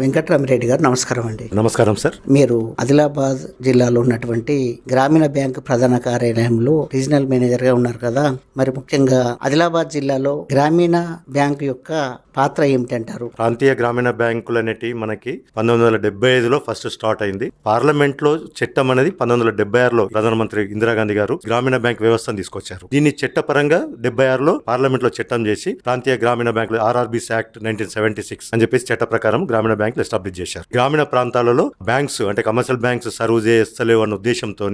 వెంకట్రామిరెడ్డి గారు నమస్కారం అండి. నమస్కారం సార్. మీరు ఆదిలాబాద్ జిల్లాలో ఉన్నటువంటి గ్రామీణ బ్యాంక్ ప్రధాన కార్యాలయంలో రీజనల్ మేనేజర్గా ఉన్నారు కదా మరి ముఖ్యంగా ఆదిలాబాద్ జిల్లాలో గ్రామీణ బ్యాంక్ యొక్క పాత్ర ఏమిటంటారు? ప్రాంతీయ గ్రామీణ బ్యాంకులు అనేటి మనకి పంతొమ్మిది వందల డెబ్బై ఐదులో ఫస్ట్ స్టార్ట్ అయింది. పార్లమెంట్లో చట్టం అనేది పంతొమ్మిది వందల డెబ్బై ఆరులో ప్రధానమంత్రి ఇందిరాగాంధీ గారు గ్రామీణ బ్యాంక్ వ్యవస్థను తీసుకొచ్చారు. దీన్ని చట్టపరంగా డెబ్బై ఆరులో పార్లమెంట్లో చట్టం చేసి ప్రాంతీయ గ్రామీణ బ్యాంకులు RRBs act nineteen seventy six అని చెప్పేసి చట్ట ప్రకారం గ్రామీణ బ్యాంకులు ఎస్టాబ్లిష్ చేశారు. గ్రామీణ ప్రాంతాలలో బ్యాంక్స్ అంటే కమర్షియల్ బ్యాంక్స్ సర్వ్ చేస్తలేవు అన్న ఉద్దేశంతో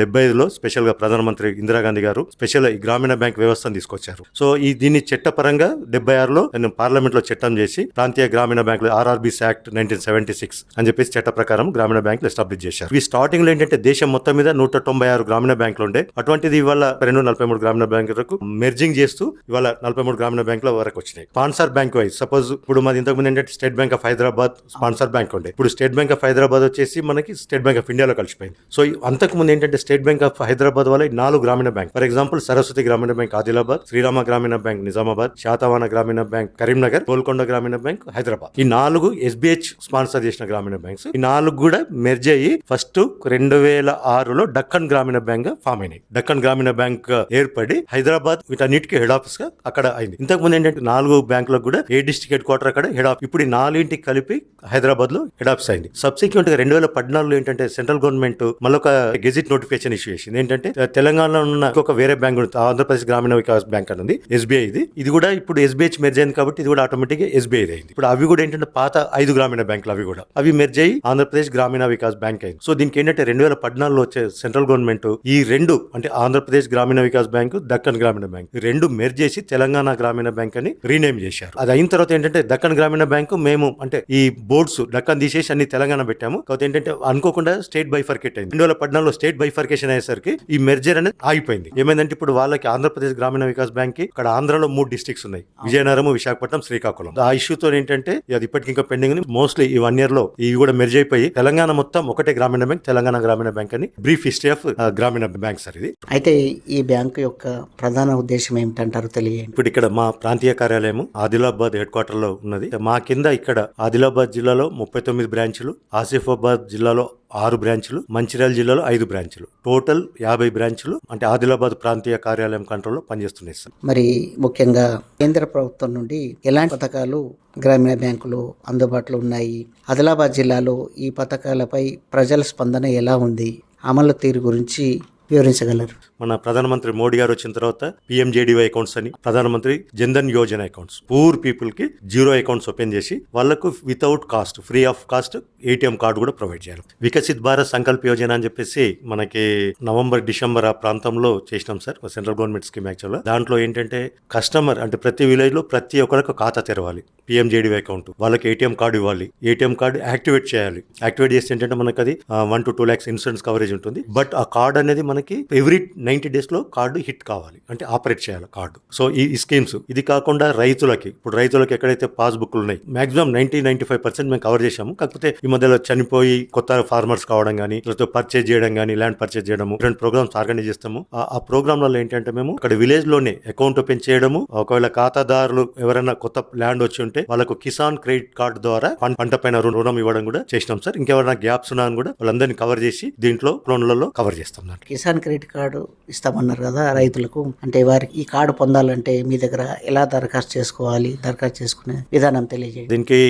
డెబ్బై ఐదులో స్పెషల్గా ప్రధానమంత్రి ఇందిరాగాంధీ గారు స్పెషల్ ఈ గ్రామీణ బ్యాంక్ వ్యవస్థను తీసుకొచ్చారు. సో ఈ దీన్ని చట్టపరంగా డెబ్బై ఆరులో పార్లమెంట్లో చట్టం చేసి ప్రాంతీయ గ్రామీణ బ్యాంకులు RRBs act nineteen seventy six అని చెప్పేసి చట్ట ప్రకారం గ్రామీణ బ్యాంకులు ఎస్టాబ్లిష్ చేశారు. ఈ స్టార్టింగ్లో ఏంటంటే దేశం మొత్తం మీద నూట తొంభై ఆరు గ్రామీణ బ్యాంకులు ఉండే. అటువంటిది ఇవాళ రెండు నలభై మూడు గ్రామీణ బ్యాంకులకు మెర్జింగ్ చేస్తూ ఇవాళ నలభై మూడు గ్రామీణ బ్యాంకుల వరకు వచ్చినాయి. పాన్సార్ బ్యాంక్ వైజ్ సపోజ్ ఇప్పుడు మాది ఇంతకుముందు ఏంటంటే State Bank of Hyderabad sponsor bank ఉండే. ఇప్పుడు స్టేట్ బ్యాంక్ ఆఫ్ హైదరాబాద్ వచ్చేసి మనకి స్టేట్ బ్యాంక్ ఆఫ్ ఇండియాలో కలిసిపోయింది. సో అంతకు ముందు ఏంటంటే స్టేట్ బ్యాంక్ ఆఫ్ హైదరాబాద్ వల్ల ఈ నాలుగు గ్రామీణ బ్యాంక్. ఫర్ ఎగ్జాంపుల్ సరస్వతి గ్రామీణ బ్యాంక్ ఆదిలాబాద్ శ్రీరామ గ్రామీణ బ్యాంక్ నిజామాబాద్ శాతవాన గ్రామీణ బ్యాంక్ కరీంనగర్ గోల్కొండ గ్రామీణ బ్యాంక్ హైదరాబాద్. ఈ నాలుగు ఎస్బీహెచ్ స్పాన్సర్ చేసిన గ్రామీణ బ్యాంక్స్. ఈ నాలుగు కూడా మెర్జ్ అయ్యి ఫస్ట్ రెండు వేల ఆరులో డక్కన్ గ్రామీణ బ్యాంక్ ఫామ్ అయినాయి. డక్కన్ గ్రామీణ బ్యాంక్ ఏర్పడి హైదరాబాద్ వీటన్నిటికీ హెడ్ ఆఫీస్గా అక్కడ అయింది. ఇంతకు ముందు ఏంటంటే నాలుగు బ్యాంకులకు కూడా ఏ డిస్ట్రిక్ట్ హెడ్ క్వార్టర్ అక్కడ హెడ్ ఆఫీస్ ఇప్పుడు ఈ నాలుగింటికి కలిపి హైదరాబాద్లో హెడ్ అయింది. సబ్సిక్వెంట్గా రెండు వేల పద్నాలుగులో ఏంటంటే సెంట్రల్ గవర్నమెంట్ మళ్ళొక గెజిట్ నోటిఫికేషన్ ఇష్యూ చేసింది. ఏంటంటే తెలంగాణలో ఉన్న ఒక వేరే బ్యాంక్ ఆంధ్రప్రదేశ్ గ్రామీణ వికాస్ బ్యాంక్ అని ఉంది ఎస్బీఐ ఇది. ఇది కూడా ఇప్పుడు ఎస్బీహెచ్ మెర్జ్ అయింది కాబట్టి ఇది కూడా ఆటోమేటిక్గా ఎస్బీఐ అయింది. ఇప్పుడు అవి కూడా ఏంటంటే పాత ఐదు గ్రామీణ బ్యాంకులు అవి కూడా. అవి మెర్జ్ అయ్యి ఆంధ్రప్రదేశ్ గ్రామీణ వికాస్ బ్యాంక్ అయింది. సో దీనికి ఏంటంటే రెండు వేల పద్నాలుగులో వచ్చే సెంట్రల్ గవర్నమెంట్ ఈ రెండు అంటే ఆంధ్రప్రదేశ్ గ్రామీణ వికాస్ బ్యాంకు దక్కన్ గ్రామీణ బ్యాంక్ రెండు మెర్జ్ చేసి తెలంగాణ గ్రామీణ బ్యాంక్ అని రీనేమ్ చేశారు. అది అయిన తర్వాత ఏంటంటే దక్కన్ గ్రామీణ బ్యాంకు మేము అంటే ఈ బోర్డ్స్ దక్కన్ తీసేసి అన్ని తెలంగాణ పెట్టాము. కాకపోతే ఏంటంటే అనుకోకుండా స్టేట్ బైఫర్కేట్ అయింది. రెండు వేల పద్నాలుగులో స్టేట్ బైఫర్కేషన్ అయ్యేసరికి ఈ మెర్జర్ అనేది ఆగిపోయింది. ఏమైందంటే ఇప్పుడు వాళ్ళకి ఆంధ్రప్రదేశ్ గ్రామీణ వికాస్ బ్యాంక్కి ఇక్కడ ఆంధ్రలో మూడు డిస్ట్రిక్ట్స్ ఉన్నాయి. విజయనగరం విశాఖపట్నం శ్రీకాకుళం. ఆ ఇష్యూతో ఏంటంటే అది ఇప్పటికి ఇంకా పెండింగ్ మోస్ట్లీ ఈ వన్ ఇయర్లో ఇవి కూడా మెర్జ్ అయిపోయి తెలంగాణ మొత్తం ఒకటే గ్రామీణ బ్యాంక్ తెలంగాణ గ్రామీణ బ్యాంక్ అని brief history of Grameena bank sir ఇది. అయితే ఈ బ్యాంకు యొక్క ప్రధాన ఉద్దేశం ఏమిటంటారు తెలియండి ఇప్పుడు ఇక్కడ మా ప్రాంతీయ కార్యాలయం ఆదిలాబాద్ హెడ్ క్వార్టర్లో ఉన్నది. మా కింద ఇక్కడ ఆదిలాబాద్ జిల్లాలో ముప్పై తొమ్మిది బ్రాంచులు ఆసిఫాబాద్ జిల్లాలో ఆరు బ్రాంచ్లు మంచిర్యాల జిల్లాలో ఐదు బ్రాంచ్లు. టోటల్ యాభై బ్రాంచ్లు అంటే ఆదిలాబాద్ ప్రాంతీయ కార్యాలయం కంట్రోల్లో పనిచేస్తున్నాయి సార్. మరి ముఖ్యంగా కేంద్ర ప్రభుత్వం నుండి ఎలాంటి పథకాలు గ్రామీణ బ్యాంకులు అందుబాటులో ఉన్నాయి? ఆదిలాబాద్ జిల్లాలో ఈ పథకాలపై ప్రజల స్పందన ఎలా ఉంది? అమలు తీరు గురించి వివరించగలరు. మన ప్రధానమంత్రి మోడీ గారు వచ్చిన తర్వాత పిఎంజేడీవై అకౌంట్స్ అని ప్రధానమంత్రి జన్ధన్ యోజన అకౌంట్స్. పూర్ పీపుల్కి జీరో అకౌంట్స్ ఓపెన్ చేసి వాళ్ళకు without cost free of cost ATM card కూడా ప్రొవైడ్ చేయాలి. వికసిత్ భారత్ సంకల్ప యోజన అని చెప్పేసి మనకి నవంబర్ డిసెంబర్ ఆ ప్రాంతంలో చేసినాం sir central government scheme actual దాంట్లో ఏంటంటే కస్టమర్ అంటే ప్రతి విలేజ్లో ప్రతి ఒక్కరికి ఖాతా తెరవాలి పిఎంజేడీవై అకౌంట్. వాళ్ళకి ఏటీఎం కార్డు ఇవ్వాలి ఏటీఎం కార్డు యాక్టివేట్ చేయాలి. యాక్టివేట్ చేస్తే ఏంటంటే మనకి అది one to two lakhs insurance coverage ఉంటుంది. బట్ ఆ కార్డు అనేది మనకి ఎవ్రీ నైన్టీ డేస్లో కార్డు హిట్ కావాలి. అంటే ఆపరేట్ చేయాలి కార్డు. సో ఈ స్కీమ్స్. ఇది కాకుండా రైతులకి ఇప్పుడు రైతులకి ఎక్కడైతే పాస్బుక్లు ఉన్నాయి maximum ninety ninety five percent మేము కవర్ చేశాము. కాకపోతే ఈ మధ్యలో చనిపోయి కొత్త ఫార్మర్స్ కావడం కానీ లేకపోతే పర్చేజ్ చేయడం కానీ ల్యాండ్ పర్చేజ్ చేయడము రెండు ప్రోగ్రామ్స్ ఆర్గనైజ్ చేస్తాము. ఆ- ప్రోగ్రామ్లలో ఏంటంటే మేము అక్కడ విలేజ్లోనే అకౌంట్ ఓపెన్ చేయడము ఒకవేళ ఖాతాదారులు ఎవరైనా కొత్త ల్యాండ్ వచ్చి ఉంటే వాళ్ళకు కిసాన్ క్రెడిట్ కార్డు ద్వారా పంట పైన రుణం ఇవ్వడం కూడా చేసినాం సార్. ఇంకెవరైనా గ్యాప్స్ ఉన్నా కూడా వాళ్ళందరినీ కవర్ చేసి దీంట్లో లోన్లలో కవర్ చేస్తాం కిసాన్ క్రెడిట్ కార్డు ఇస్తామన్నారు కదా రైతులకు. అంటే వారికి ఈ కార్డు పొందాలంటే మీ దగ్గర ఎలా దరఖాస్తు చేసుకోవాలి దరఖాస్తు చేసుకునే విధానం తెలియజేయండి. దీనికి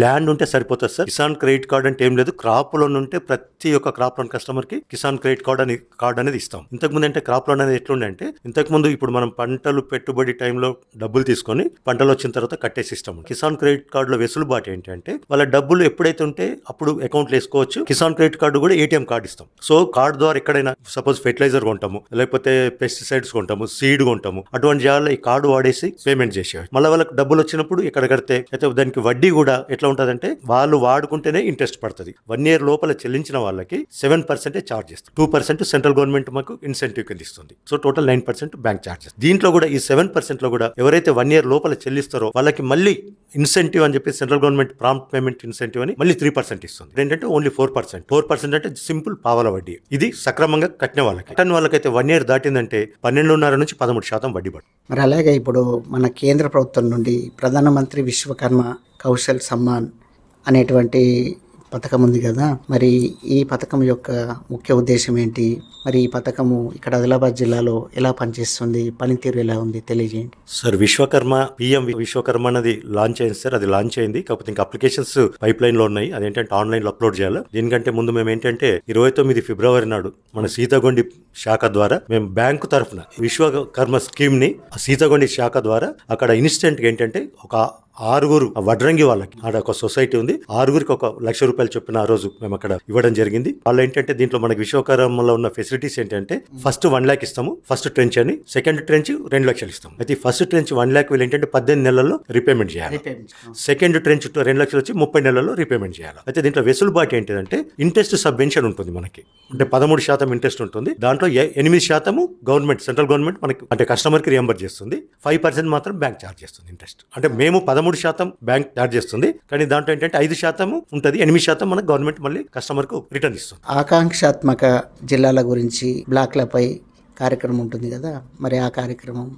ల్యాండ్ ఉంటే సరిపోతుంది సార్. కిసాన్ క్రెడిట్ కార్డ్ అంటే ఏం లేదు. క్రాప్ లోన్ ఉంటే ప్రతి ఒక్క క్రాప్ లోన్ కస్టమర్కి కిసాన్ క్రెడిట్ కార్డ్ అని కార్డ్ అనేది ఇస్తాం. ఇంతకు ముందు అంటే క్రాప్ లోన్ అనేది ఎట్లుండే అంటే ఇంతకు ముందు ఇప్పుడు మనం పంటలు పెట్టుబడి టైంలో డబ్బులు తీసుకొని పంటలు వచ్చిన తర్వాత కట్టేసి ఇస్తాం. కిసాన్ క్రెడిట్ కార్డులో వెసులుబాటు ఏంటంటే వాళ్ళ డబ్బులు ఎప్పుడైతే ఉంటే అప్పుడు అకౌంట్లో వేసుకోవచ్చు. కిసాన్ క్రెడిట్ కార్డు కూడా ఏటీఎం కార్డు ఇస్తాం. సో కార్డు ద్వారా ఎక్కడైనా సపోజ్ ఫెర్టిలైజర్ కొంటాము లేకపోతే పెస్టిసైడ్స్ కొంటాము సీడ్ కొంటాము అటువంటి జాగాలో ఈ కార్డు వాడేసి పేమెంట్ చేసేవాడు మళ్ళీ వాళ్ళకి డబ్బులు వచ్చినప్పుడు ఇక్కడ కడితే అయితే దానికి వడ్డీ కూడా ఎట్లా ఉంటుందంటే వాళ్ళు వాడుకుంటేనే ఇంట్రెస్ట్ పడుతుంది. వన్ ఇయర్ లోపల చెల్లించిన వాళ్ళకి సెవెన్ పర్సెంటే చార్జ్ చేస్తుంది. టూ పర్సెంట్ సెంట్రల్ గవర్నమెంట్ మాకు ఇన్సెంటివ్ కింద ఇస్తుంది. So total nine percent bank charges దీంట్లో కూడా ఈ సెవెన్ పర్సెంట్లో కూడా ఎవరైతే వన్ ఇయర్ లోపల చెల్లిస్తారో వాళ్ళకి మళ్ళీ ఇన్సెంటివ్ అని చెప్పి central government prompt payment incentive అని మళ్ళీ త్రీ పర్సెంట్ ఇస్తుంది. ఏంటంటే only four percent four percent అంటే సింపుల్ పావల వడ్డీ. ఇది సక్రమంగా కట్టిన వాళ్ళకి. కట్టిన వాళ్ళకైతే వన్ ఇయర్ దాటిందంటే పన్నెండున్నర నుంచి పదమూడు శాతం వడ్డీ పడు. మరి అలాగే ఇప్పుడు మన కేంద్ర ప్రభుత్వం నుండి ప్రధానమంత్రి విశ్వకర్మ కౌశల్ సమ్మాన్ అనేటువంటి పథకం ఉంది కదా? మరి ఈ పథకం యొక్క ముఖ్య ఉద్దేశం ఏంటి? మరి ఈ పథకము ఇక్కడ ఆదిలాబాద్ జిల్లాలో ఎలా పనిచేస్తుంది? పనితీరు ఎలా ఉంది? తెలియజేయండి. సార్ విశ్వకర్మ పిఎం విశ్వకర్మ అనేది లాంచ్ అయింది సార్. అది లాంచ్ అయింది. కాకపోతే ఇంకా అప్లికేషన్స్ పైప్ లైన్లో ఉన్నాయి. అదేంటంటే ఆన్లైన్లో అప్లోడ్ చేయాలి. దీనికంటే ముందు మేము ఏంటంటే ఇరవై తొమ్మిది ఫిబ్రవరి నాడు మన సీతగొండి శాఖ ద్వారా మేము బ్యాంకు తరఫున విశ్వకర్మ స్కీమ్ని సీతగొండి శాఖ ద్వారా అక్కడ ఇన్స్టెంట్ ఏంటంటే ఒక ఆరుగురు వడ్రంగి వాళ్ళకి. ఆడ ఒక సొసైటీ ఉంది. ఆరుగురికి ఒక లక్ష రూపాయలు చొప్పున ఆ రోజు మేము అక్కడ ఇవ్వడం జరిగింది. వాళ్ళు ఏంటంటే దీంట్లో మనకి విశ్వకర్మలో ఉన్న ఫెసిలిటీస్ ఏంటంటే ఫస్ట్ వన్ ల్యాక్ ఇస్తాము ఫస్ట్ ట్రెంచ్ అని సెకండ్ ట్రెంచ్ రెండు లక్షలు ఇస్తాము. అయితే ఫస్ట్ ట్రెంచ్ వన్ ల్యాక్ వీళ్ళు ఏంటంటే పద్దెనిమిది నెలల్లో రీపేమెంట్ చేయాలి. సెకండ్ ట్రెంచ్ రెండు లక్షలు వచ్చి ముప్పై నెలల్లో రీపేమెంట్ చేయాలి. అయితే దీంట్లో వెసులుబాటు ఏంటిదంటే ఇంట్రెస్ట్ సబ్వెన్షన్ ఉంటుంది మనకి. అంటే పదమూడు శాతం ఇంట్రెస్ట్ ఉంటుంది. దాంట్లో ఎనిమిది శాతము గవర్నమెంట్ సెంట్రల్ గవర్నమెంట్ మనకి అంటే కస్టమర్కి రియంబర్ చేస్తుంది. ఫైవ్ పర్సెంట్ మాత్రం బ్యాంక్ ఛార్జ్ చేస్తుంది ఇంట్రెస్ట్. అంటే మేము పదమూడు శాతం బ్యాంక్ ఛార్జ్ చేస్తుంది. కానీ దాంట్లో ఏంటంటే ఐదు శాతము ఉంటుంది ఎనిమిది శాతం మనకు గవర్నమెంట్ మళ్ళీ కస్టమర్కు రిటర్న్ ఇస్తుంది. ఆకాంక్షాత్మక జిల్లాల గురించి బ్లాక్లపై కార్యక్రమం ఉంటుంది కదా మరి ఆ కార్యక్రమం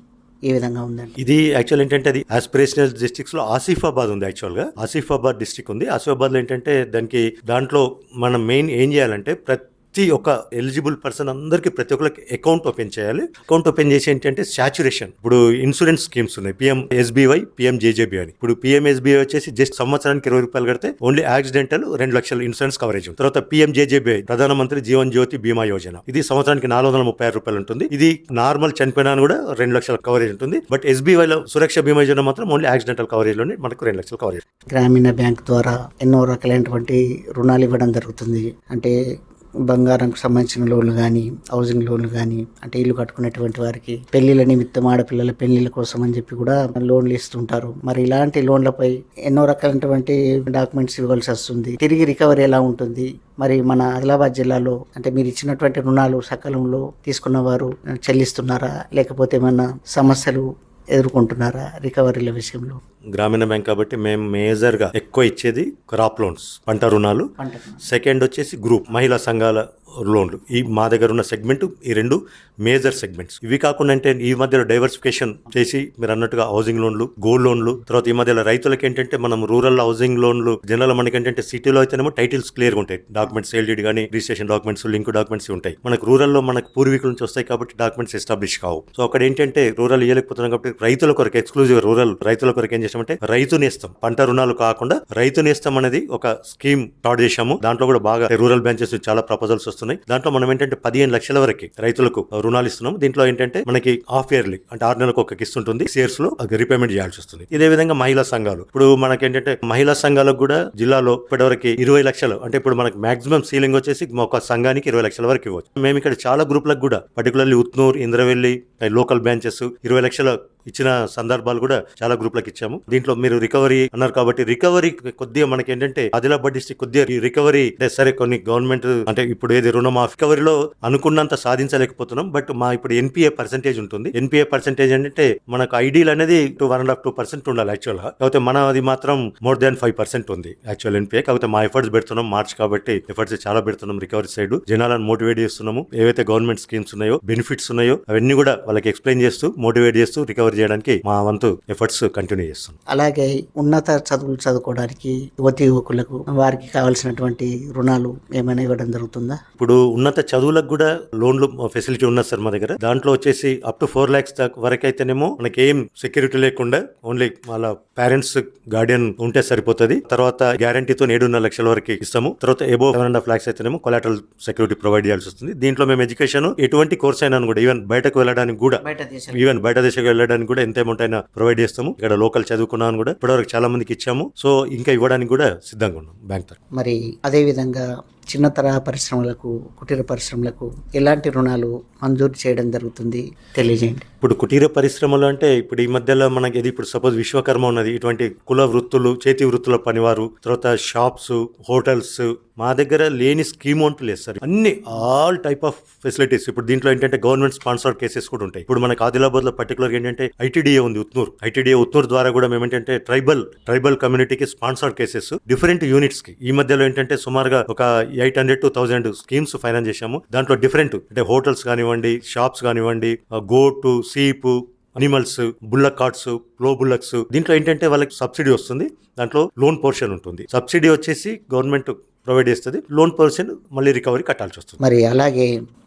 ఏ విధంగా ఉందండి? ఇది యాక్చువల్ ఏంటంటే అది ఆస్పిరేషనల్ డిస్ట్రిక్ట్స్లో ఆసిఫాబాద్ ఉంది యాక్చువల్గా ఆసిఫాబాద్ డిస్ట్రిక్ట్ ఉంది. ఆసిఫాబాద్లో ఏంటంటే దానికి దాంట్లో మనం మెయిన్ ఏం చేయాలంటే ప్రతి ప్రతి ఒక్క ఎలిజిబుల్ పర్సన్ అందరికి ప్రతి ఒక్కరికి అకౌంట్ ఓపెన్ చేయాలి. అకౌంట్ ఓపెన్ చేసి ఏంటంటే సాచురేషన్. ఇప్పుడు ఇన్సూరెన్స్ స్కీమ్స్ ఉన్నాయి. పిఎం ఎస్బీవై పిఎం జేజేబీ అని. ఇప్పుడు పిఎం ఎస్బీఐ వచ్చేసి జస్ట్ సంవత్సరానికి ఇరవై రూపాయలు కడితే ఓన్లీ యాక్సిడెంటల్ రెండు లక్షల ఇన్సూరెన్స్ కవరేజ్ తర్వాత పిఎం జేజేబీ ప్రధానమంత్రి జీవన్ జ్యోతి బీమా యోజన. ఇది సంవత్సరానికి నాలుగు వందల ముప్పై ఆరు రూపాయలు ఉంటుంది. ఇది నార్మల్ చనిపోయినా కూడా రెండు లక్షల కవరేజ్ ఉంటుంది. బట్ ఎస్బీఐలో సురక్ష బీమా యోజన మాత్రం ఓన్లీ యాక్సిడెంటల్ కవరేజ్లోనే మనకు రెండు లక్షల కవరేజ్. గ్రామీణ బ్యాంక్ ద్వారా ఎన్నో రకాలైనటువంటి రుణాలు ఇవ్వడం జరుగుతుంది. అంటే బంగారంకు సంబంధించిన లోన్లు కానీ హౌసింగ్ లోన్లు కానీ అంటే ఇల్లు కట్టుకునేటువంటి వారికి పెళ్ళిళ్ళ నిమిత్తం ఆడపిల్లల పెళ్ళిళ్ళ కోసం అని చెప్పి కూడా లోన్లు ఇస్తుంటారు. మరి ఇలాంటి లోన్లపై ఎన్నో రకాలైనటువంటి డాక్యుమెంట్స్ ఇవ్వాల్సి వస్తుంది. తిరిగి రికవరీ ఎలా ఉంటుంది? మరి మన ఆదిలాబాద్ జిల్లాలో అంటే మీరు ఇచ్చినటువంటి రుణాలు సకాలంలో తీసుకున్న వారు చెల్లిస్తున్నారా? లేకపోతే ఏమన్నా సమస్యలు ఎదుర్కొంటున్నారా రికవరీల విషయంలో? గ్రామీణ బ్యాంక్ కాబట్టి మేము మేజర్గా ఎక్కువ ఇచ్చేది క్రాప్ లోన్స్ పంట రుణాలు. సెకండ్ వచ్చేసి గ్రూప్ మహిళా సంఘాల లోన్లు. ఈ మా దగ్గర ఉన్న సెగ్మెంట్ ఈ రెండు మేజర్ సెగ్మెంట్స్. ఇవి కాకుండా అంటే ఈ మధ్యలో డైవర్సిఫికేషన్ చేసి మీరు అన్నట్టుగా హౌసింగ్ లోన్లు గోల్డ్ లోన్లు తర్వాత ఈ మధ్యలో రైతులకు ఏంటంటే మనం రూరల్ హౌసింగ్ లోన్లు జనరల్ మనకి ఏంటంటే సిటీలో అయితేనేమో టైటిల్స్ క్లియర్గా ఉంటాయి. డాక్యుమెంట్స్ సేల్ కానీ రిజిస్ట్రేషన్ డాక్యుమెంట్స్ లింక్ డాక్యుమెంట్స్ ఉంటాయి. మనకు రూరల్లో మనకు పూర్వీకుల నుంచి వస్తాయి కాబట్టి డాక్యుమెంట్స్ ఎస్టాబ్లిష్ కావు. సో అక్కడ ఏంటంటే రూరల్ ఇవ్వలేకపోతున్నాం కాబట్టి రైతుల కొరకు ఎక్స్క్లూజివ్ రూరల్ రైతుల కొరకు ఏం చేసామంటే రైతు నేస్తం. పంట రుణాలు కాకుండా రైతు నేస్తం అనేది ఒక స్కీమ్ స్టార్ట్ చేశాము. దాంట్లో కూడా బాగా రూరల్ బ్రాంచెస్ చాలా ప్రపోజల్స్ వస్తున్నాయి. దాంట్లో మనం ఏంటంటే పదిహేను లక్షల వరకు రైతులకు రుణాలు ఇస్తున్నాం. దీంట్లో ఏంటంటే మనకి హాఫ్ ఇయర్లీ అంటే ఆరు నెలలకు ఒక కిస్తు ఉంటుంది. ఇయర్స్లో అది రీపేమెంట్ చేయాల్సి వస్తుంది. ఇదే విధంగా మహిళా సంఘాలు. ఇప్పుడు మనకి ఏంటంటే మహిళా సంఘాలకు కూడా జిల్లాలో ఇప్పటివరకు ఇరవై లక్షలు అంటే ఇప్పుడు మనకి మాక్సిమం సీలింగ్ వచ్చేసి ఒక సంఘానికి ఇరవై లక్షల వరకు ఇవ్వచ్చు. మేము ఇక్కడ చాలా గ్రూపులకు కూడా particularly Utnoor Indravelli local branches ఇరవై లక్షల ఇచ్చిన సందర్భాలు కూడా చాలా గ్రూప్లకు ఇచ్చాము. దీంట్లో మీరు రికవరీ అన్నారు కాబట్టి రికవరీ కొద్దిగా మనకి ఏంటంటే ఆదిలాబాద్ డిస్టిక్ కొద్దిగా రికవరీ అంటే సరే కొన్ని గవర్నమెంట్ అంటే ఇప్పుడు ఏది రుణమాఫీ రికవరీలో అనుకున్నంత సాధించలేకపోతున్నాం. బట్ మా ఇప్పుడు ఎన్పిఏ పర్సెంటేజ్ ఉంటుంది. ఎన్పిఏ పర్సెంటేజ్ అంటే మనకు ఐడీలు అనేది two one and half two percent ఉండాలి యాక్చువల్గా. కాకపోతే మన అది మాత్రం మోర్ దాన్ ఫైవ్ పర్సెంట్ ఉంది యాక్చువల్ ఎన్పిఏ. కాకపోతే మా ఎఫర్ట్స్ పెడుతున్నాం మార్చ్ కాబట్టి ఎఫర్ట్స్ చాలా పెడుతున్నాం రికవరీ సైడ్. జనాలను మోటివేట్ చేస్తున్నాము. ఏవైతే గవర్నమెంట్ స్కీమ్స్ ఉన్నాయో బెనిఫిట్స్ ఉన్నాయో అవన్నీ కూడా వాళ్ళకి ఎక్స్ప్లెయిన్ చేస్తూ మోటివేట్ చేస్తూ రికవరీ చేయడానికి మా వంతు ఎఫర్ట్స్ కంటిన్యూ చేస్తున్నాం. అలాగే ఉన్నత చదువులు చదువుకోవడానికి యువతి యువకులకు వారికి కావాల్సినటువంటి రుణాలు ఏమైనా ఇవ్వడం జరుగుతుందా? ఇప్పుడు ఉన్నత చదువులకు కూడా లోన్లు ఫెసిలిటీ ఉన్నది సార్ మా దగ్గర. దాంట్లో వచ్చేసి అప్ టు ఫోర్ ల్యాక్స్ వరకు అయితేనేమో మనకి ఏం సెక్యూరిటీ లేకుండా ఓన్లీ వాళ్ళ పేరెంట్స్ గార్డియన్ ఉంటే సరిపోతుంది. తర్వాత గ్యారంటీతో ఏడున్నర లక్షల వరకు ఇస్తాము. తర్వాత above seven and half lakhs అయితేనేమో కొలాటరల్ సెక్యూరిటీ ప్రొవైడ్ చేయాల్సి వస్తుంది. దీంట్లో మేము ఎడ్యుకేషన్ ఎటువంటి కోర్స్ అయినా కూడా ఈవెన్ బయటకు వెళ్ళడానికి కూడా ఈవెన్ బయట దేశకు వెళ్ళడానికి కూడా ఎంత అమౌంట్ అయినా ప్రొవైడ్ చేస్తాము. ఇక్కడ లోకల్ చదువుకున్నాను కూడా ఇప్పటివరకు చాలా మందికి ఇచ్చాము. సో ఇంకా ఇవ్వడానికి కూడా సిద్ధంగా ఉన్నాం బ్యాంక్ తరఫు మరి అదేవిధంగా చిన్న తరహా పరిశ్రమలకు కుటీర పరిశ్రమలకు ఎలాంటి రుణాలు మంజూరు చేయడం జరుగుతుంది? తెలియజేయండి. ఇప్పుడు కుటీర పరిశ్రమలు అంటే ఇప్పుడు ఈ మధ్యలో మనకి ఇది ఇప్పుడు సపోజ్ విశ్వకర్మ ఉన్నది. ఇటువంటి కుల వృత్తులు చేతి వృత్తుల పనివారు తర్వాత షాప్స్ హోటల్స్ మా దగ్గర లేని స్కీమ్ అంటూ లేదు సార్. అన్ని ఆల్ టైప్ ఆఫ్ ఫెసిలిటీస్. ఇప్పుడు దీంట్లో ఏంటంటే గవర్నమెంట్ స్పాన్సర్డ్ కేసెస్ కూడా ఉంటాయి. ఇప్పుడు మనకి ఆదిలాబాద్లో పర్టికులర్ ఏంటంటే ఐటీడీఏ ఉంది ఉత్నూర్. ఐటీడీఏ ఉత్నూర్ ద్వారా కూడా మేము ఏంటంటే ట్రైబల్ ట్రైబల్ కమ్యూనిటీకి స్పాన్సర్డ్ కేసెస్ డిఫరెంట్ యూనిట్స్కి ఈ మధ్యలో ఏంటంటే సుమారుగా ఒక eight hundred to thousand schemes finance చేశాము. దాంట్లో డిఫరెంట్ అంటే హోటల్స్ కానివ్వండి షాప్స్ కానివ్వండి goat sheep animals bullock carts plough bullocks. దీంట్లో ఏంటంటే వాళ్ళకి సబ్సిడీ వస్తుంది. దాంట్లో లోన్ పోర్షన్ ఉంటుంది. సబ్సిడీ వచ్చేసి గవర్నమెంట్ ప్రొవైడ్ చేస్తుంది. లోన్ పోర్షన్ మళ్ళీ రికవరీ కట్టాల్సి వస్తుంది. మరి అలాగే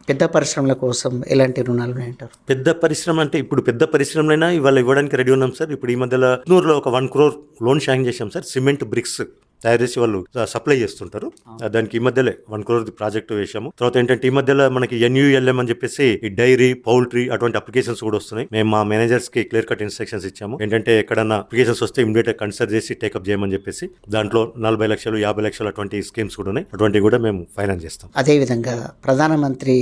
పెద్ద పరిశ్రమల కోసం ఎలాంటి రుణాలు ఉన్నాయంటారు? పెద్ద పరిశ్రమ అంటే ఇప్పుడు పెద్ద పరిశ్రమలైనా ఇవాళ ఇవ్వడానికి రెడీ ఉన్నాం సార్. ఇప్పుడు ఈ మధ్యలో నూరులో ఒక వన్ క్రోర్ లోన్ శాంక్షన్ చేశాం సార్. సిమెంట్ బ్రిక్స్ తయారు చేసి వాళ్ళు సప్లై చేస్తుంటారు. దానికి ఈ మధ్యలో వన్ క్రోర్ ప్రాజెక్ట్ వేసాము. తర్వాత ఏంటంటే ఈ మధ్యలో మనకి ఎన్యూఎల్ఎం అని చెప్పేసి ఈ డైరీ పౌల్ట్రీ అటువంటి అప్లికేషన్స్ కూడా వస్తున్నాయి. మేము మా మేనేజర్స్కి క్లియర్ కట్ ఇన్స్ట్రక్షన్స్ ఇచ్చాము. ఏంటంటే ఎక్కడన్నా అప్లికేషన్స్ వస్తే ఇమీడియట్ కన్సిడర్ చేసి టేకప్ చేయమని చెప్పేసి దాంట్లో నలభై లక్షలు యాభై లక్షలు అటువంటి స్కీమ్స్ కూడా ఉన్నాయి. అటువంటి కూడా మేము ఫైనాన్స్ చేస్తాం. అదేవిధంగా ప్రధానమంత్రి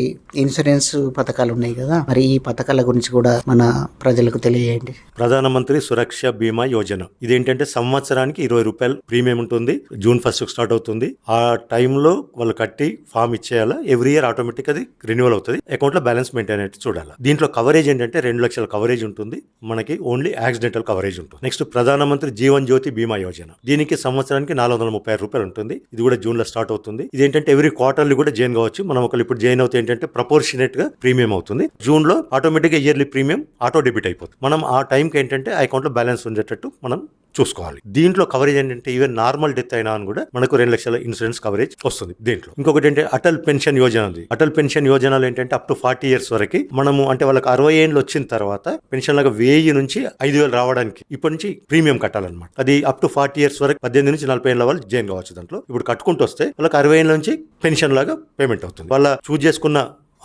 ఇన్సూరెన్స్ పథకాలు ఉన్నాయి కదా మరి ఈ పథకాల గురించి కూడా మన ప్రజలకు తెలియజేయండి. ప్రధానమంత్రి సురక్ష బీమా యోజన. ఇదేంటంటే సంవత్సరానికి ఇరవై రూపాయలు ప్రీమియం ఉంటుంది. జూన్ ఫస్ట్ స్టార్ట్ అవుతుంది. ఆ టైంలో వాళ్ళు కట్టి ఫామ్ ఇచ్చేయాలా? ఎవ్రీ ఇయర్ ఆటోమేటిక్ అది రెన్యువల్ అవుతుంది. అకౌంట్లో బ్యాలెన్స్ మెయింటైన్ అయితే చూడాలి? దీంట్లో కవరేజ్ ఏంటంటే రెండు లక్షల కవరేజ్ ఉంటుంది. మనకి ఓన్లీ యాక్సిడెంటల్ కవరేజ్ ఉంటుంది. నెక్స్ట్ ప్రధానమంత్రి జీవన్ జ్యోతి బీమా యోజన. దీనికి సంవత్సరానికి నాలుగు వందల ముప్పై రూపాయలు ఉంటుంది. ఇది కూడా జూన్లో స్టార్ట్ అవుతుంది. ఇది ఏంటంటే ఎవ్రీ క్వార్టర్లీ కూడా జాయిన్ కావచ్చు. మనం ఒకళ్ళు ఇప్పుడు జాయిన్ అవుతే ఏంటంటే ప్రపోర్షనేట్గా ప్రీమియం అవుతుంది. జూన్లో ఆటోమేటిక్గా ఇయర్లీ ప్రీమియం ఆటో డెబిట్ అయిపోతుంది. మనం ఆ టైంకి ఏంటంటే అకౌంట్లో అకౌంట్లో బ్యాలెన్స్ ఉండేటట్టు మనం చూసుకోవాలి. దీంట్లో కవరేజ్ ఏంటంటే ఈవెన్ నార్మల్ డెత్ అయినా అని కూడా మనకు రెండు లక్షల ఇన్సూరెన్స్ కవరేజ్ వస్తుంది దీంట్లో. ఇంకొకటి ఏంటంటే అటల్ పెన్షన్ యోజన ఉంది. అటల్ పెన్షన్ యోజనలు ఏంటంటే అప్ టు ఫార్టీ ఇయర్స్ వరకు మనము అంటే వాళ్ళకి అరవై ఏళ్ళు వచ్చిన తర్వాత పెన్షన్ లాగా వెయ్యి నుంచి ఐదు వేలు రావడానికి ఇప్పటి నుంచి ప్రీమియం కట్టాలన్నమాట. అది అప్ టు ఫార్టీ ఇయర్స్ వరకు పద్దెనిమిది నుంచి నలభై ఏళ్ళ వాళ్ళు జాయిన్ కావచ్చు దాంట్లో. ఇప్పుడు కట్టుకుంటూ వస్తే వాళ్ళకి అరవై ఏళ్ళ నుంచి పెన్షన్ లాగా పేమెంట్ అవుతుంది. వాళ్ళ చూజ్ చేసుకున్న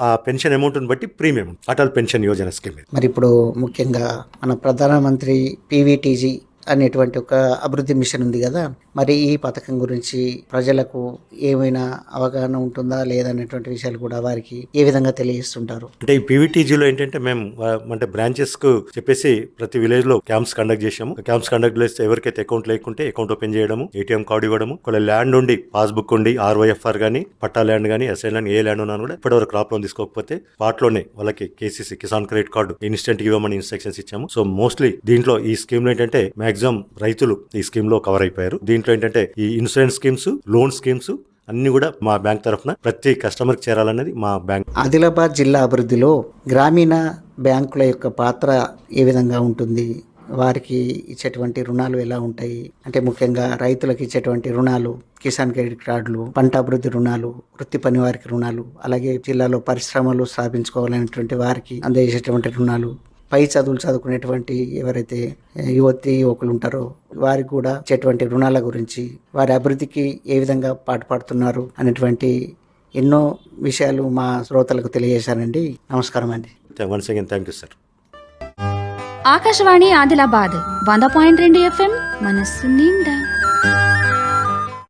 ఆ పెన్షన్ అమౌంట్ని బట్టి premium Atal pension Yojana scheme మరి ఇప్పుడు ముఖ్యంగా మన ప్రధానమంత్రి పీవీటీజీ అనేటువంటి ఒక అభివృద్ధి మిషన్ ఉంది కదా. మరి ఈ పథకం గురించి ప్రజలకు ఏమైనా అవగాహన ఉంటుందా లేదనేటువంటి విషయాలు కూడా వారికి ఏ విధంగా తెలియజేస్తుంటారు? అంటే ఈ పీవీటీజీలో ఏంటంటే మేము అంటే బ్రాంచెస్కు చెప్పేసి ప్రతి విలేజ్లో క్యాంప్స్ కండక్ట్ చేసాము క్యాంప్స్ కండక్ట్ చేస్తే ఎవరికైతే అకౌంట్ లేకుంటే అకౌంట్ ఓపెన్ చేయడము ఏటీఎం కార్డు ఇవ్వడము ఒకవేళ ల్యాండ్ ఉండి పాస్బుక్ ఉండి ఆర్వైఎఫ్ఆర్ కానీ పట్టా ల్యాండ్ కానీ ఎస్ఐ ల్యాండ్ ఏ ల్యాండ్ ఉన్నా కూడా ఇప్పటివరకు క్రాప్ లోన్ తీసుకోకపోతే వాటిలోనే వాళ్ళకి KCC Kisan credit card instant ఇవ్వమని ఇన్స్ట్రక్షన్స్ ఇచ్చాము. సో మోస్ట్లీ దీంట్లో ఈ స్కీమ్లో ఏంటంటే మాక్సిమం రైతులు ఈ స్కీమ్లో కవర్ అయిపోయారు. దీంట్లో ఏంటంటే ఈ ఇన్సూరెన్స్ స్కీమ్స్ లోన్ స్కీమ్స్ అన్ని కూడా మా బ్యాంక్ తరఫున ప్రతి కస్టమర్కి చేరాలన్నది మా బ్యాంక్. ఆదిలాబాద్ జిల్లా అభివృద్ధిలో గ్రామీణ బ్యాంకుల యొక్క పాత్ర ఏ విధంగా ఉంటుంది? వారికి ఇచ్చేటువంటి రుణాలు ఎలా ఉంటాయి? అంటే ముఖ్యంగా రైతులకు ఇచ్చేటువంటి రుణాలు కిసాన్ క్రెడిట్ కార్డులు పంట అభివృద్ధి రుణాలు వృత్తి పని వారికి రుణాలు అలాగే జిల్లాలో పరిశ్రమలు స్థాపించుకోవాలనేటువంటి వారికి అందజేసేటువంటి రుణాలు పై చదువులు చదువుకునేటువంటి ఎవరైతే యువతి యువకులు ఉంటారో వారికి కూడా ఇచ్చేటువంటి రుణాల గురించి వారి అభివృద్ధికి ఏ విధంగా పాటుపడుతున్నారు అనేటువంటి ఎన్నో విషయాలు మా శ్రోతలకు తెలియజేశారండి నమస్కారం అండి. Once again thank you sir. Akashvani Adilabad వంద పాయింట్ రెండు ఎఫ్ఎం మనస్సు నిండా.